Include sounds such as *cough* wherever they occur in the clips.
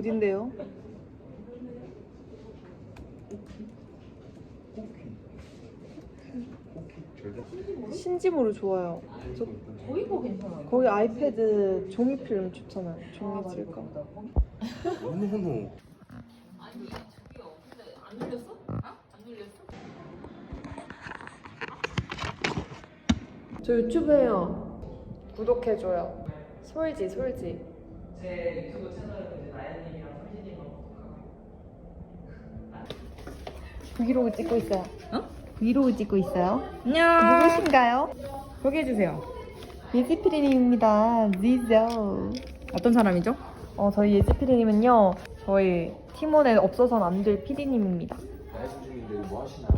어딘데요? 신지모를 좋아요. 저 거의 거 괜찮아요. 거기 아이패드 종이 필름 좋잖아요. 종이 쓸까? 노노노 아니 저기요. 근데 안 눌렸어? 어? 안 눌렸어? 저 유튜브 해요. 구독해줘요. 솔지 솔지. 제 유튜브 채널은 이제 나연님이랑 성진님만 브이로그 찍고 있어요. 어? 브이로그 찍고 있어요. 안녕. 누구신가요? 소개해주세요. 예지피디님입니다. 지조. 어떤 사람이죠? 어, 저희 예지피디님은요. 저희 팀원에 없어서는 안 될 피디님입니다. 말씀 중인데 뭐 하시나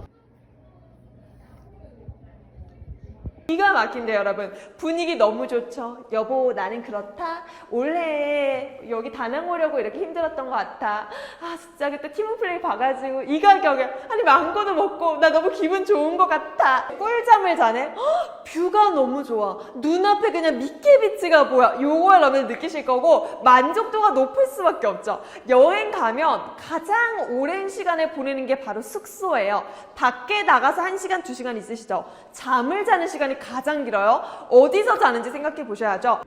기가 막힌데 여러분. 분위기 너무 좋죠? 여보 나는 그렇다. 올해 여기 다낭 오려고 이렇게 힘들었던 것 같아. 아 진짜 그때 팀플레이 봐가지고 이 가격에 아니 망고도 먹고 나 너무 기분 좋은 것 같아. 꿀잠을 자네. 헉, 뷰가 너무 좋아. 눈앞에 그냥 미케비치가 보여. 요걸 여러분 느끼실 거고 만족도가 높을 수밖에 없죠. 여행 가면 가장 오랜 시간을 보내는 게 바로 숙소예요. 밖에 나가서 1시간 2시간 있으시죠? 잠을 자는 시간이 가장 길어요? 어디서 자는지 생각해 보셔야죠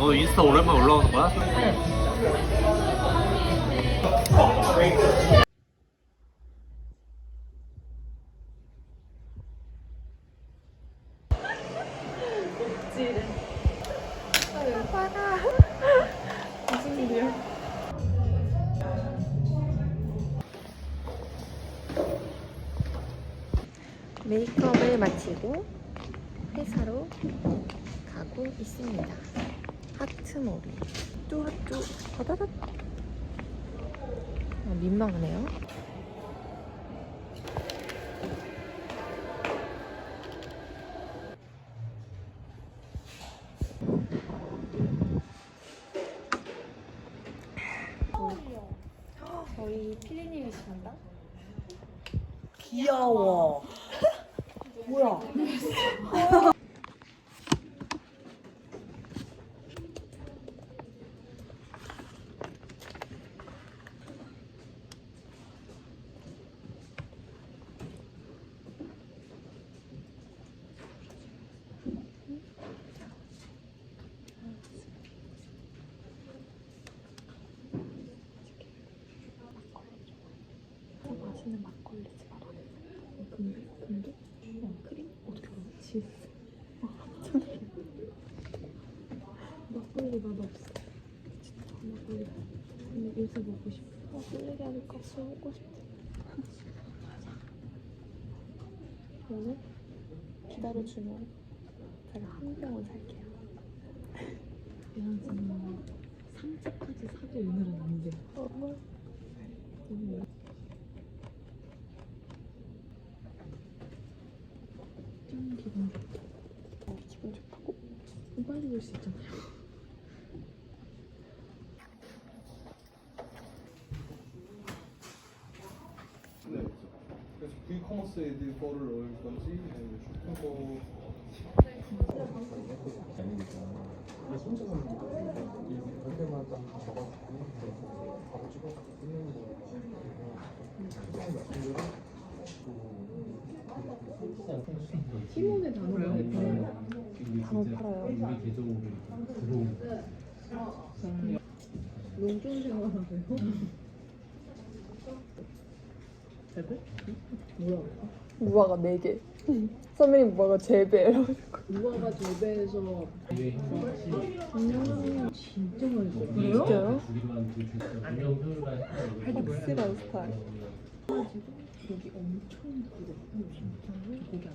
너 인스타 오랜만에 올라오는 거야? 메이크업을 마치고 회사로 가고 있습니다. 하트머리. 뚜하뚜 바다다. 아, 민망하네요. 저희 피디님이시란다? 귀여워. *laughs* 뭐야? 맛있는 막걸리 집 알아. 근데 근데 그냥 크림 지 막걸리 맛 없어. 진짜 막걸리. 근데 요새 먹고 싶어. 막걸리 하니까 술 먹고 싶다. 오늘 기다려주면 제가 한 병을 살게요. 그냥 3주까지 사도 오늘은 안 돼. 정말? 좀 기분 좋다. 어, 기분 좋다고? 빨리 볼수 있잖아요. 네. 그래서 V-커머스 애들 거를 넣을 건지 아니면 쇼핑 거 티몬의 단어가 예뻐요. 단어 팔아요. 농촌 생활하세요? 배배? 뭐야? 무화과 4개. 선배님 무화과 3배. 우아가 재배해서 음, 진짜 맛있어. 진짜요? 이게 확실한 스타일. 여기 엄청 부드럽고 진짜로 고기 안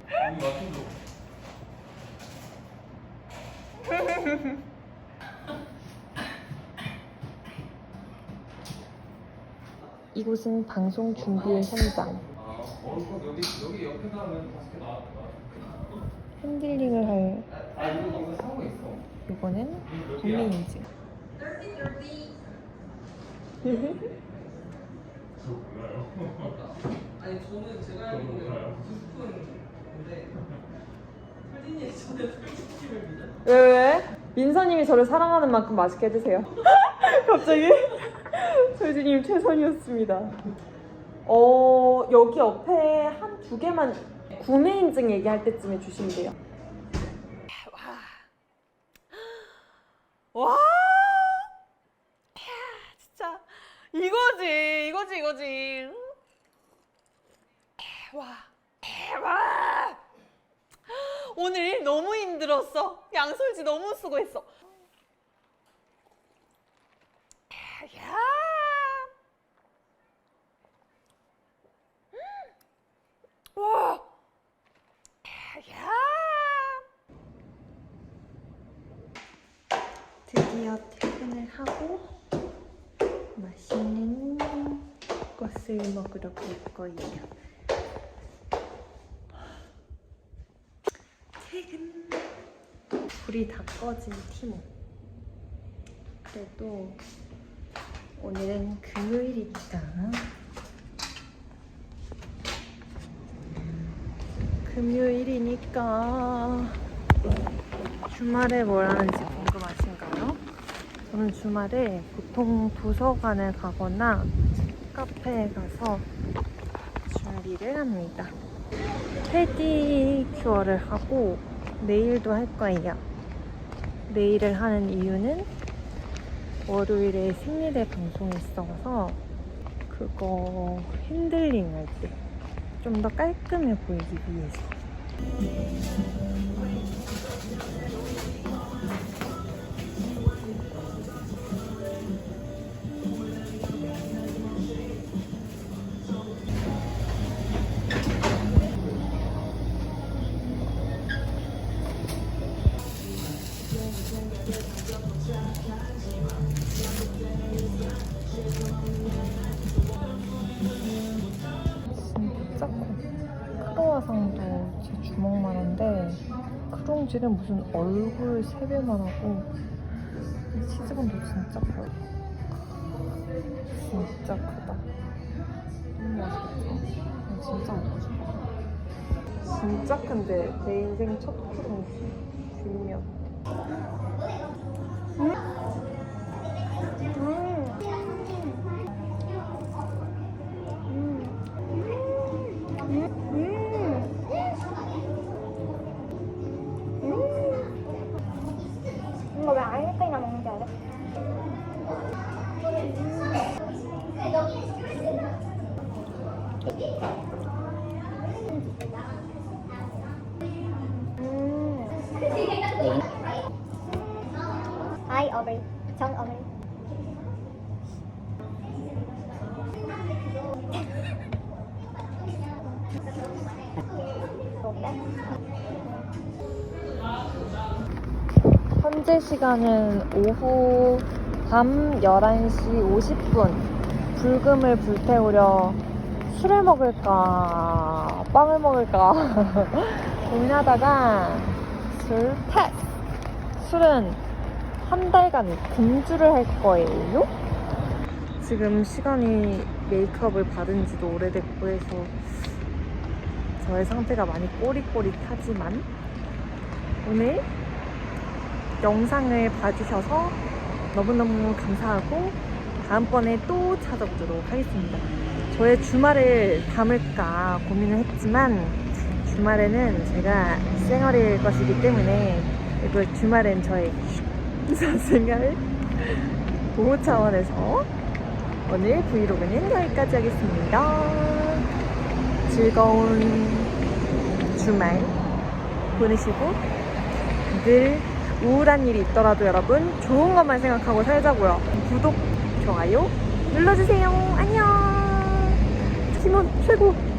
이곳은 방송 준비의 현장. 핸들링을 할. 요거는 구매 인증. 아니 저는 제가 알기로는 스푼인데 설진이 전에 믿어? 왜 왜? 민서님이 저를 사랑하는 만큼 맛있게 해주세요. *laughs* 갑자기 솔지님 최선이었습니다. 어 여기 옆에 한 두 개만 구매 인증 얘기할 때쯤에 주시면 돼요. 와, 와, 진짜 이거지, 이거지, 이거지. 와, 와. 오늘 일 너무 힘들었어. 양솔지 너무 수고했어. 야. 음. 와. 야. 드디어 퇴근을 하고 맛있는 것을 먹으러 갈 거예요. 퇴근. 불이 다 꺼진 티모. 그래도 오늘은 금요일이니까 금요일이니까 주말에 뭘 하는지 궁금하신가요? 저는 주말에 보통 도서관을 가거나 카페에 가서 준비를 합니다. 페디큐어를 하고 네일도 할 거예요. 네일을 하는 이유는 월요일에 생리대 방송이 있어서 그거 핸들링 할 때 좀 더 깔끔해 보이기 위해서. 주먹만한데 크롱지는 무슨 얼굴 세 배만 하고 이 치즈본도 진짜 커요. 진짜 크다. 너무 맛있겠죠? 이거 진짜 먹고 싶어. 진짜 큰데 내 인생 첫 크롱지 뒷면. 음. 아이 어머니, 정 어머니. 현재 시간은 오후 밤 11시 50분. 불금을 불태우려 술을 먹을까, 빵을 먹을까 *laughs* 고민하다가 술 패스! 술은 한 달간 금주를 할 거예요. 지금 시간이 메이크업을 받은 지도 오래됐고 해서 저의 상태가 많이 꼬릿꼬릿하지만 오늘 영상을 봐주셔서 너무너무 감사하고 다음번에 또 찾아보도록 하겠습니다. 저의 주말을 담을까 고민을 했지만 주말에는 제가 생얼일 것이기 때문에 그리고 주말엔 저의 사생활 보호 차원에서 오늘 브이로그는 여기까지 하겠습니다. 즐거운 주말 보내시고 늘 우울한 일이 있더라도 여러분 좋은 것만 생각하고 살자고요. 구독, 좋아요 눌러주세요. 안녕. 팀원 최고.